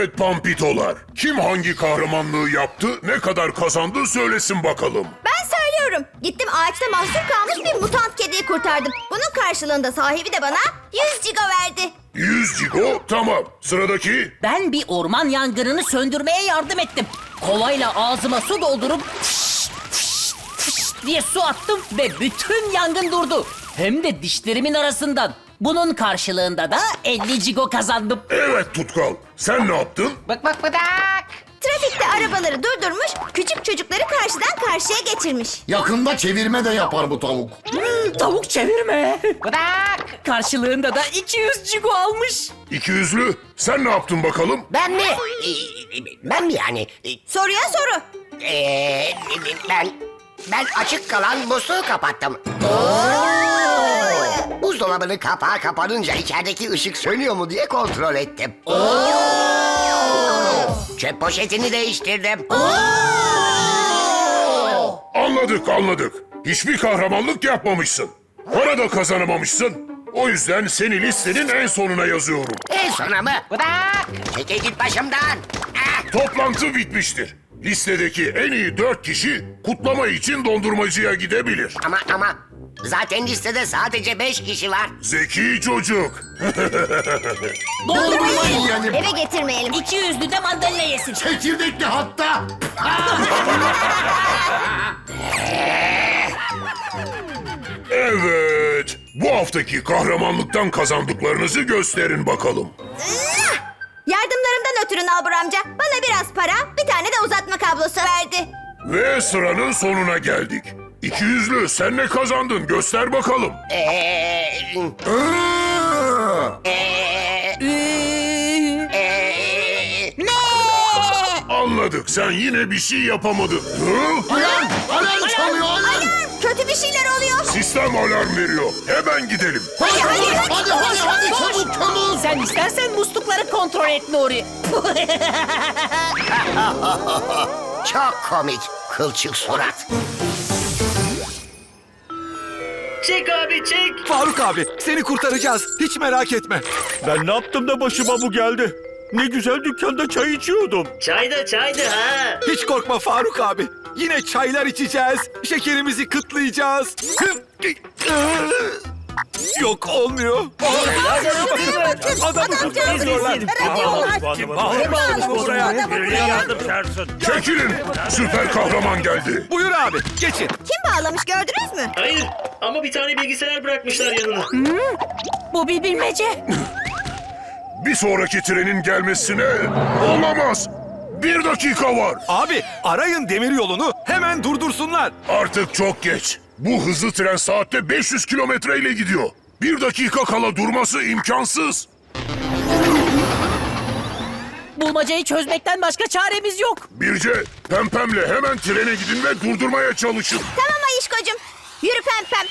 Evet Pampitolar. Kim hangi kahramanlığı yaptı, ne kadar kazandı söylesin bakalım. Ben söylüyorum. Gittim ağaçta mahsur kalmış bir mutant kediyi kurtardım. Bunun karşılığında sahibi de bana 100 cigo verdi. 100 cigo, tamam. Sıradaki? Ben bir orman yangınını söndürmeye yardım ettim. Kovayla ağzıma su doldurup fış, fış, fış diye su attım ve bütün yangın durdu. Hem de dişlerimin arasından. Bunun karşılığında da 50 cigo kazandım. Evet Tutkal. Sen ne yaptın? Bık bık bıdak. Trafikte arabaları durdurmuş, küçük çocukları karşıdan karşıya geçirmiş. Yakında çevirme de yapar bu tavuk. Tavuk çevirme. Bıdak. Karşılığında da 200 cigo almış. 200'lü. Sen ne yaptın bakalım? Ben mi? Ee, Ben mi yani? Soruya soru. Ee, ben ben açık kalan musluğu kapattım. Buzdolabının kapağı kapanınca içerideki ışık sönüyor mu diye kontrol ettim. Çöp poşetini değiştirdim. Anladık, anladık. Hiçbir kahramanlık yapmamışsın. Para da kazanamamışsın. O yüzden seni listenin en sonuna yazıyorum. En sona mı? Bırak. Çekil git başımdan. Ah, Toplantı bitmiştir. Listedeki en iyi dört kişi kutlama için dondurmacıya gidebilir. ama ama zaten listede sadece beş kişi var. Zeki çocuk. Dondurmayı Yani Eve getirmeyelim. 200'lü de mandalina yesin. çekirdekli hatta. Evet. Bu haftaki kahramanlıktan kazandıklarınızı gösterin bakalım. Yardımlarımdan ötürü Nalbur amca bana biraz para, bir tane de uzatma kablosu verdi. Ve sıranın sonuna geldik. İki yüzlü sen ne kazandın göster bakalım. Ee, ee, ee, Anladık sen yine bir şey yapamadın. Hı? Alarm! Alarm çalıyor alarm! Alarm! Kötü bir şeyler oluyor. Sistem alarm veriyor. Hemen gidelim. Hadi hadi, hadi hadi hadi hadi çabuk çabuk! Sen istersen muslukları kontrol et Nuri. çok komik. Kılçık surat. Çek abi çek. Faruk abi seni kurtaracağız. Hiç merak etme. Ben ne yaptım da başıma bu geldi? Ne güzel dükkanda çay içiyordum. Çayda çayda ha. Hiç korkma Faruk abi. Yine çaylar içeceğiz. Şekerimizi kıtlayacağız. Yok olmuyor. Adamı tutmayı zorlar. Bağlamadınız mı buraya? Birine yardım. Çekilin. Süper kahraman geldi. Buyur abi geçin. Kim bağlamış gördünüz mü? Hayır ama bir tane bilgisayar bırakmışlar yanına. Bu bir bilmece. Bir sonraki trenin gelmesine olamaz. Bir dakika var. Abi arayın demir yolunu hemen durdursunlar. Artık çok geç. Bu hızlı tren saatte 500 kilometre ile gidiyor. Bir dakika kala durması imkansız. Bulmacayı çözmekten başka çaremiz yok. Birce, Pempem'le hemen trene gidin ve durdurmaya çalışın. Tamam Ayişko'cum. Yürü pempem.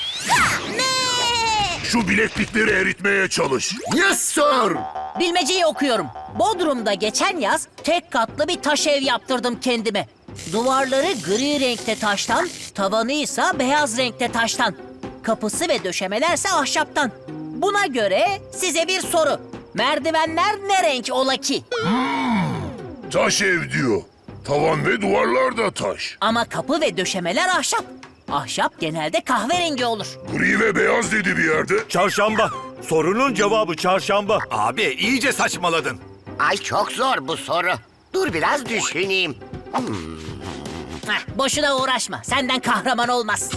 Şu bileklikleri eritmeye çalış. Yes sir! Bilmeceyi okuyorum. Bodrum'da geçen yaz tek katlı bir taş ev yaptırdım kendime. Duvarları gri renkte taştan, tavanı ise beyaz renkte taştan. Kapısı ve döşemelerse ahşaptan. Buna göre size bir soru. Merdivenler ne renk ola ki? Taş ev diyor. Tavan ve duvarlar da taş. Ama kapı ve döşemeler ahşap. Ahşap genelde kahverengi olur. Gri ve beyaz dedi bir yerde. Çarşamba. Sorunun cevabı çarşamba. Abi iyice saçmaladın. Ay çok zor bu soru. Dur biraz düşüneyim. Heh, boşuna uğraşma. Senden kahraman olmaz.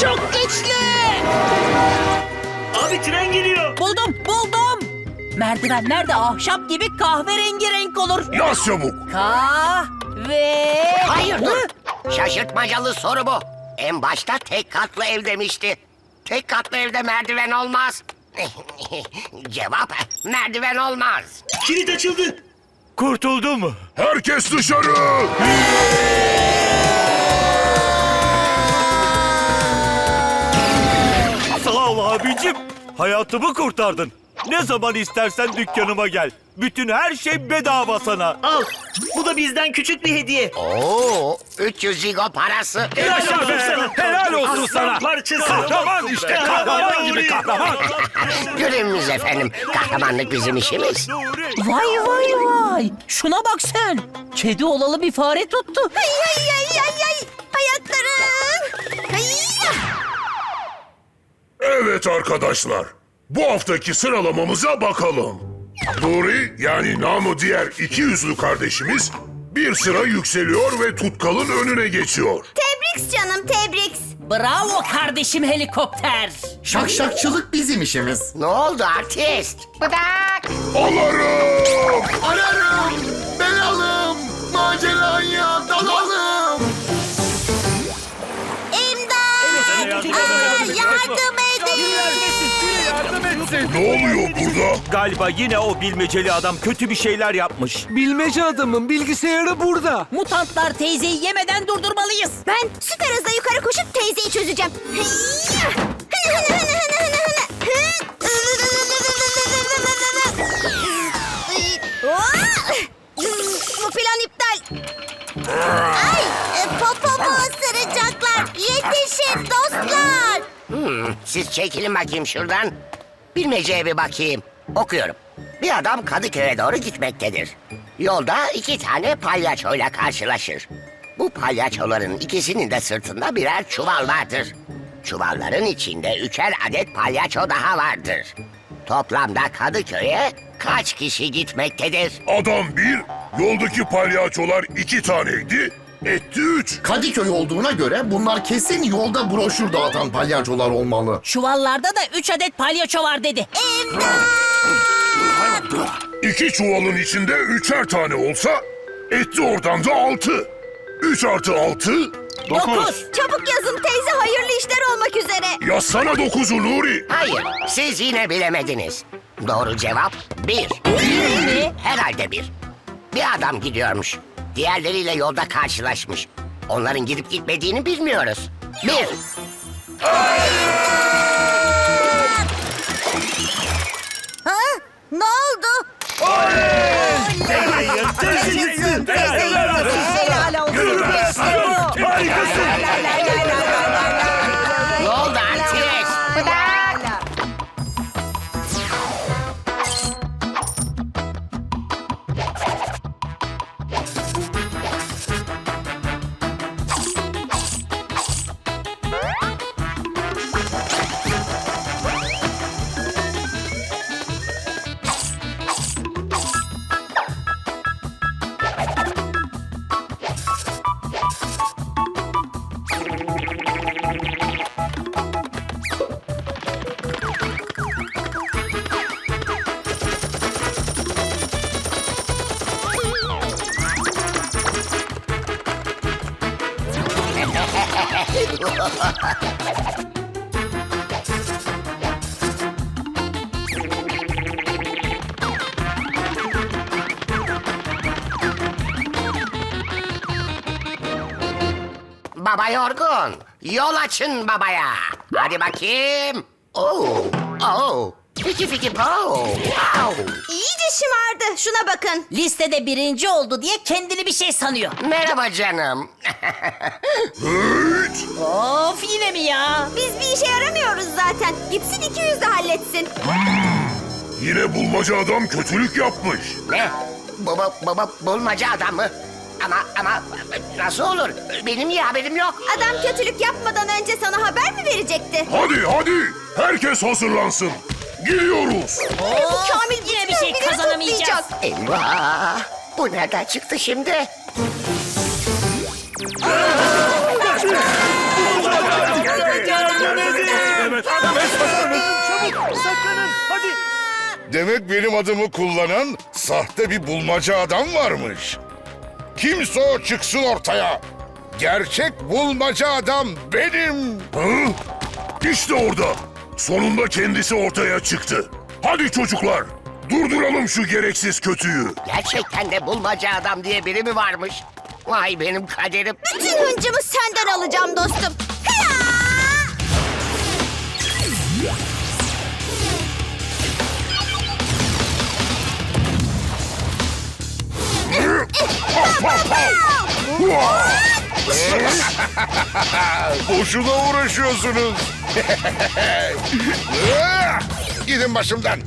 Çok güçlü. Abi tren geliyor. Buldum, buldum. Merdivenler de ahşap gibi kahverengi renk olur. Yaz çabuk. Kahve... Hayır dur. Şaşırtmacalı soru bu. En başta tek katlı ev demişti. Tek katlı evde merdiven olmaz. Cevap merdiven olmaz. Kilit açıldı. Kurtuldu mu? Herkes dışarı! Sağ ol abicim. Hayatımı kurtardın. Ne zaman istersen dükkanıma gel. Bütün her şey bedava sana. Al. Bu da bizden küçük bir hediye. Oo, 300 zigo parası. Yaşa be! Helal olsun sana. parçası. Kahraman işte, kahraman gibi kahraman. Görevimiz efendim. Kahramanlık bizim işimiz. Vay vay vay. Şuna bak sen. Kedi olalı bir fare tuttu. Ay ay ay ay ay. Ayaklarım. Ay. Evet arkadaşlar. Bu haftaki sıralamamıza bakalım. Nuri yani namı diğer iki yüzlü kardeşimiz bir sıra yükseliyor ve tutkalın önüne geçiyor. Tebriks canım tebriks. Bravo kardeşim helikopter. Şakşakçılık bizim işimiz. Ne oldu artist? Bıdak. Alarım! Ararım, belalım, maceraya dalalım. İmdat. Aa, yardım edin. Ne oluyor burada? Galiba yine o bilmeceli adam kötü bir şeyler yapmış. Bilmece adamın bilgisayarı burada. Mutantlar teyzeyi yemeden durdurmalıyız. Ben süper hızla yukarı koşup teyzeyi çözeceğim. Bu plan iptal. Ay, e, popomu ısıracaklar. Yetişin dostlar. Hmm, siz çekilin bakayım şuradan. Bilmeceye bir bakayım. Okuyorum. Bir adam Kadıköy'e doğru gitmektedir. Yolda iki tane palyaçoyla karşılaşır. Bu palyaçoların ikisinin de sırtında birer çuval vardır. Çuvalların içinde üçer adet palyaço daha vardır. Toplamda Kadıköy'e kaç kişi gitmektedir? Adam bir, yoldaki palyaçolar iki taneydi, etti üç. Kadıköy olduğuna göre bunlar kesin yolda broşür dağıtan palyaçolar olmalı. Çuvallarda da üç adet palyaço var dedi. İki çuvalın içinde üçer tane olsa, etti oradan da altı. Üç artı altı, Dokuz. Çabuk yazın teyze hayırlı işler olmak üzere. yazsana dokuzu Nuri. Hayır, siz yine bilemediniz. Doğru cevap bir. mi? Herhalde bir. Bir adam gidiyormuş. Diğerleriyle yolda karşılaşmış. Onların gidip gitmediğini bilmiyoruz. Bir. Ha? Ne oldu? Ne Baba yorgun. Yol açın babaya. Hadi bakayım. Oo, oo. Fiki fiki po. Wow. İyice şımardı. Şuna bakın. Listede birinci oldu diye kendini bir şey sanıyor. Merhaba canım. Üç. Of yine mi ya? Biz bir işe yaramıyoruz zaten. Gitsin iki yüz de halletsin. Yine bulmaca adam kötülük yapmış. ne? Baba baba bulmaca adam mı? Ama ama nasıl olur? Benim niye haberim yok? Adam kötülük yapmadan önce sana haber mi verecekti? Hadi hadi, herkes hazırlansın. Gidiyoruz. Bu Kamil yine bir şey biri kazanamayacağız. toplayacak. Eyvah! Bu nereden çıktı şimdi? Hadi. Demek benim adımı kullanan sahte bir bulmaca adam varmış. Kimse o çıksın ortaya. Gerçek bulmaca adam benim. Hı? İşte orada. Sonunda kendisi ortaya çıktı. Hadi çocuklar, durduralım şu gereksiz kötüyü. Gerçekten de bulmaca adam diye biri mi varmış? Vay benim kaderim. Bütün hıncımı senden alacağım dostum. Hıya! Boşuna uğraşıyorsunuz. Gidin başımdan.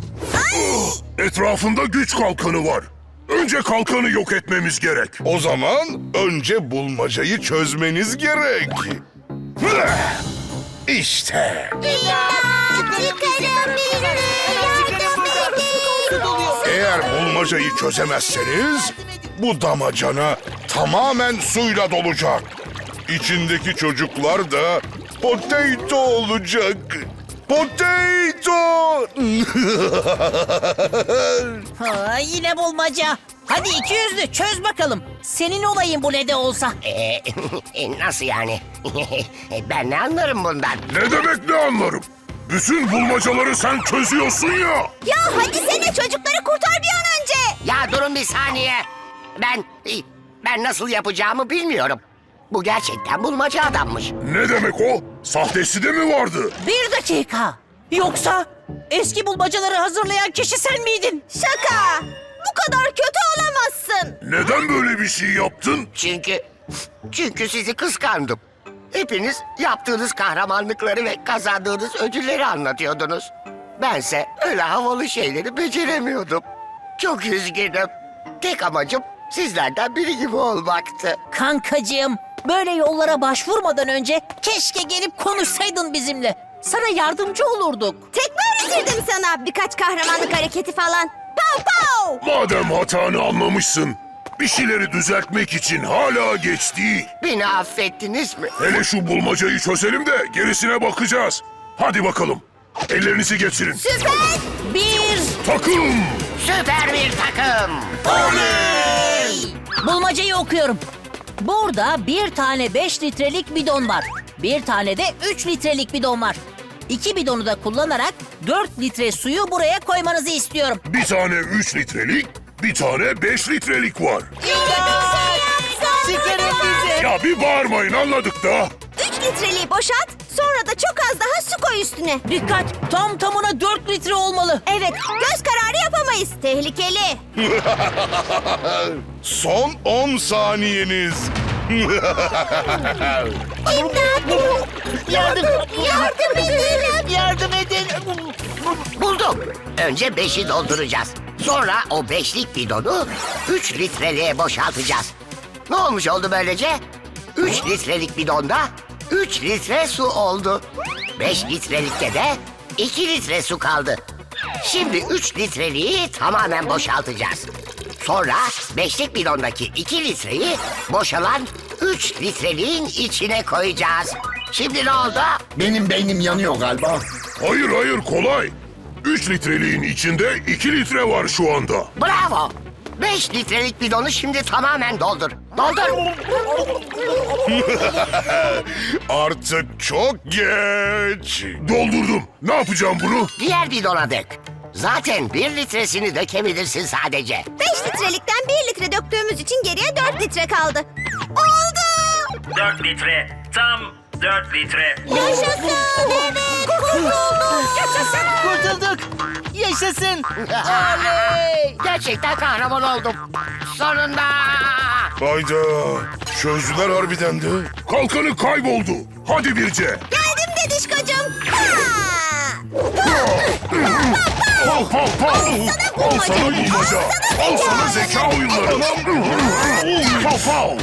Etrafında güç kalkanı var. Önce kalkanı yok etmemiz gerek. O zaman önce bulmacayı çözmeniz gerek. İşte. Eğer bulmacayı çözemezseniz bu damacana tamamen suyla dolacak. İçindeki çocuklar da potato olacak. Potato! Ha, yine bulmaca. Hadi iki yüzlü çöz bakalım. Senin olayın bu ne de olsa. Ee, e, nasıl yani? ben ne anlarım bundan? Ne demek ne anlarım? Bütün bulmacaları sen çözüyorsun ya. Ya hadi sene çocukları kurtar bir an önce. Ya durun bir saniye. Ben ben nasıl yapacağımı bilmiyorum. Bu gerçekten bulmaca adammış. Ne demek o? Sahtesi de mi vardı? Bir dakika. Yoksa eski bulmacaları hazırlayan kişi sen miydin? Şaka. Bu kadar kötü olamazsın. Neden böyle bir şey yaptın? Çünkü çünkü sizi kıskandım. Hepiniz yaptığınız kahramanlıkları ve kazandığınız ödülleri anlatıyordunuz. Bense öyle havalı şeyleri beceremiyordum. Çok üzgünüm. Tek amacım sizlerden biri gibi olmaktı. Kankacığım, böyle yollara başvurmadan önce keşke gelip konuşsaydın bizimle. Sana yardımcı olurduk. Tekme öğretirdim sana birkaç kahramanlık hareketi falan. Pow pow. Madem hatanı anlamışsın, bir şeyleri düzeltmek için hala geç değil. Beni affettiniz mi? Hele şu bulmacayı çözelim de gerisine bakacağız. Hadi bakalım. Ellerinizi getirin. Süper. Bir, Takım! Süper bir takım. Bulmacayı okuyorum. Burada bir tane 5 litrelik bidon var. Bir tane de 3 litrelik bidon var. İki bidonu da kullanarak 4 litre suyu buraya koymanızı istiyorum. Bir tane 3 litrelik, bir tane 5 litrelik var. Çıkarın bizi. Ya bir bağırmayın anladık da. 3 litreliği boşalt. Sonra da çok az daha su koy üstüne. Dikkat, tam tamına 4 litre olmalı. Evet, göz kararı yapamayız. Tehlikeli. Son 10 saniyeniz. Yardım, Yardım edelim. yardım edin. Buldum. Önce beşi dolduracağız. Sonra o beşlik bidonu 3 litreliğe boşaltacağız. Ne olmuş oldu böylece? 3 litrelik bidonda 3 litre su oldu. 5 litrelikte de 2 litre su kaldı. Şimdi 3 litreliği tamamen boşaltacağız. Sonra beşlik bidondaki 2 litreyi boşalan 3 litreliğin içine koyacağız. Şimdi ne oldu? Benim beynim yanıyor galiba. Hayır hayır kolay. 3 litreliğin içinde 2 litre var şu anda. Bravo. 5 litrelik bidonu şimdi tamamen doldur. Doldur. Artık çok geç. Doldurdum. Ne yapacağım bunu? Diğer bidona dök. Zaten bir litresini dökebilirsin sadece. 5 litrelikten 1 litre döktüğümüz için geriye 4 litre kaldı. Oldu. 4 litre. Tam 4 litre. Yaşasın. Evet. Kurtulduk. Kurtulduk. Yaşasın. Gerçekten kahraman oldum. Sonunda. Hayda. Çözdüler harbiden de. Kalkanı kayboldu. Hadi Birce. Geldim dedişkacığım. Ha! Pal pal pal. Al sana bulmaca. Al sana zeka oyunları. Pal pal.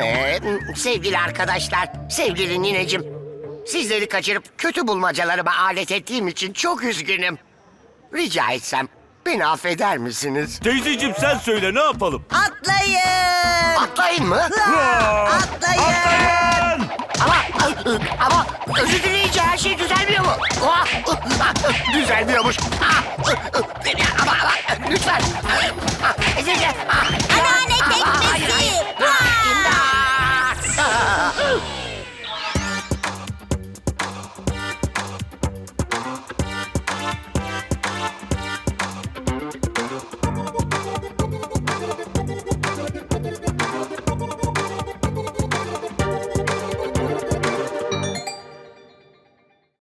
Ee, sevgili arkadaşlar, sevgili nineciğim. Sizleri kaçırıp kötü bulmacalarıma alet ettiğim için çok üzgünüm. Rica etsem Beni affeder misiniz? Teyzeciğim sen söyle ne yapalım? Atlayın. Atlayın mı? Atlayın. Atlayın. Ama ama özür dileyince her şey düzelmiyor mu? Ah, Düzelmiyormuş. Beni ama ama lütfen. Ah, Anneanne